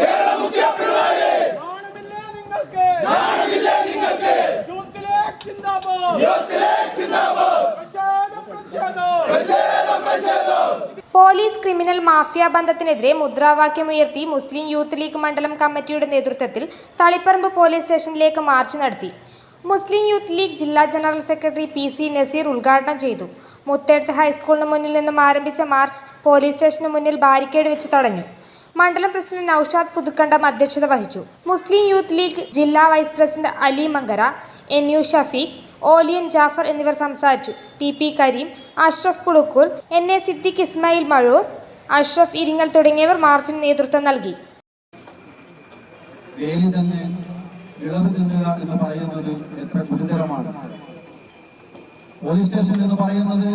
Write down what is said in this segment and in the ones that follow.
കേരള നിങ്ങൾക്ക് police criminal mafia ബന്ധത്തിനെതിരെ മുദ്രാവാക്യമുയർത്തി മുസ്ലിം യൂത്ത് ലീഗ് മണ്ഡലം കമ്മിറ്റിയുടെ നേതൃത്വത്തിൽ തളിപ്പറമ്പ് പോലീസ് സ്റ്റേഷനിലേക്ക് മാർച്ച് നടത്തി. മുസ്ലിം യൂത്ത് ലീഗ് ജില്ലാ general secretary P C Naseer ഉദ്ഘാടനം ചെയ്തു. മുത്തേടത്ത് ഹൈസ്കൂളിന് മുന്നിൽ നിന്നും ആരംഭിച്ച മാർച്ച് പോലീസ് സ്റ്റേഷന് മുന്നിൽ ബാരിക്കേഡ് വെച്ച് തടഞ്ഞു. മണ്ഡലം പ്രസിഡന്റ് നൌഷാദ് പുതുക്കണ്ടം അധ്യക്ഷത വഹിച്ചു. മുസ്ലിം യൂത്ത് ലീഗ് ജില്ലാ vice president Ali Mankara N U Shafeeq Olian Jafar എന്നിവർ സംസാരിച്ചു. T P Kareem Ashraf Pulukkool N A Siddique Ismail Mazhoor Ashraf Iringal തുടങ്ങിയവർ മാർച്ചിന് നേതൃത്വം നൽകി. ഇളവ് തിന്നുക എന്ന് പറയുന്നത് എത്ര ഗുരുതരമാണ്. പോലീസ് സ്റ്റേഷൻ എന്ന് പറയുന്നത്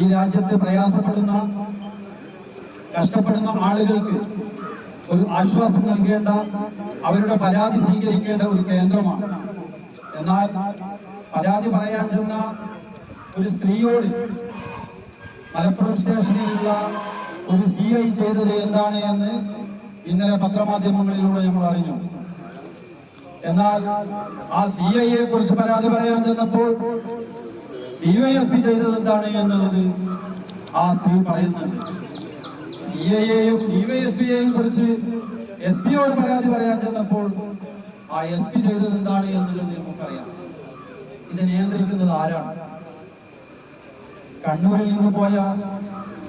ഈ രാജ്യത്ത് പ്രയാസപ്പെടുന്ന കഷ്ടപ്പെടുന്ന ആളുകൾക്ക് ഒരു ആശ്വാസം നൽകേണ്ട അവരുടെ പരാതി സ്വീകരിക്കേണ്ട ഒരു കേന്ദ്രമാണ്. എന്നാൽ പരാതി പറയാൻ ചെന്ന ഒരു സ്ത്രീയോട് മലപ്പുറം സ്റ്റേഷനിലുള്ള ഒരു സി ഐ ചെയ്തത് എന്താണ് എന്ന് ഇന്നലെ പത്രമാധ്യമങ്ങളിലൂടെ നമ്മൾ അറിഞ്ഞു. എന്നാൽ ആ സി ഐ എ കുറിച്ച് പരാതി പറയാൻ ചെന്നപ്പോൾ ഡിവൈഎസ്പി ചെയ്തത് എന്താണ് എന്നുള്ളത് ആ സി പറയുന്നുണ്ട്. സി ഐ എയും ഐയെയും ഡിവൈഎസ്പിയെയും കുറിച്ച് എസ് പിയോട് പരാതി പറയാൻ ചെന്നപ്പോൾ ആ എസ് പി ചെയ്തത് എന്താണ് എന്നുള്ളത് നമുക്കറിയാം. ഇത് നിയന്ത്രിക്കുന്നത് ആരാണ്? കണ്ണൂരിൽ നിന്ന് പോയ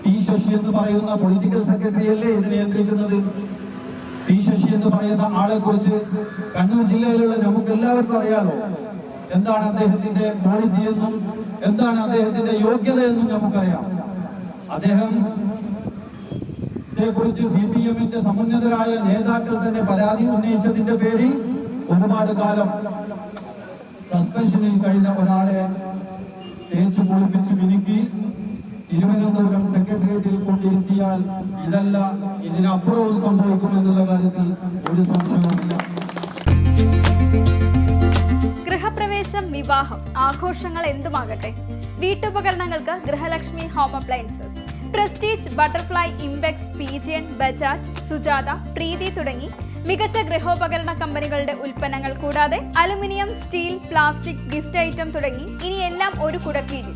ടി ശശി എന്ന് പറയുന്ന പൊളിറ്റിക്കൽ സെക്രട്ടറി അല്ലേ ഇത് നിയന്ത്രിക്കുന്നത്? പി ശശി എന്ന് പറയുന്ന ആളെ കുറിച്ച് കണ്ണൂർ ജില്ലയിലുള്ള നമുക്ക് എല്ലാവർക്കും അറിയാലോ. എന്താണ് അദ്ദേഹത്തിന്റെ ക്വാളിറ്റി എന്നും എന്താണ് അദ്ദേഹത്തിന്റെ യോഗ്യത എന്നും നമുക്കറിയാം. അദ്ദേഹം കുറിച്ച് സി പി എമ്മിന്റെ സമുന്നതരായ നേതാക്കൾ തന്നെ പരാതി ഉന്നയിച്ചതിന്റെ പേരിൽ ഒരുപാട് കാലം സസ്പെൻഷനിൽ കഴിഞ്ഞ ഒരാളെ തേച്ചു കുളിപ്പിച്ച് മിനുക്കി തിരുവനന്തപുരം സെക്രട്ടേറിയറ്റിൽ കൊണ്ടിരുത്തിയാൽ ഇതല്ല ഇതിനപ്പുറവും സംഭവിക്കുമെന്നുള്ള കാര്യത്തിൽ ഒരു സംശയവുമില്ല. ഗൃഹപ്രവേശം വിവാഹം ആഘോഷങ്ങൾ എന്തുമാകട്ടെ? വീട്ടുപകരണങ്ങൾക്ക് Grihalakshmi home appliances Prestige Butterfly Imbex Pigeon Bajaj Sujata Preethi തുടങ്ങി മികച്ച ഗൃഹോപകരണ കമ്പനികളുടെ ഉൽപ്പന്നങ്ങൾ കൂടാതെ aluminium steel plastic gift item തുടങ്ങി ഇനിയെല്ലാം ഒരു കുടക്കീഴിൽ.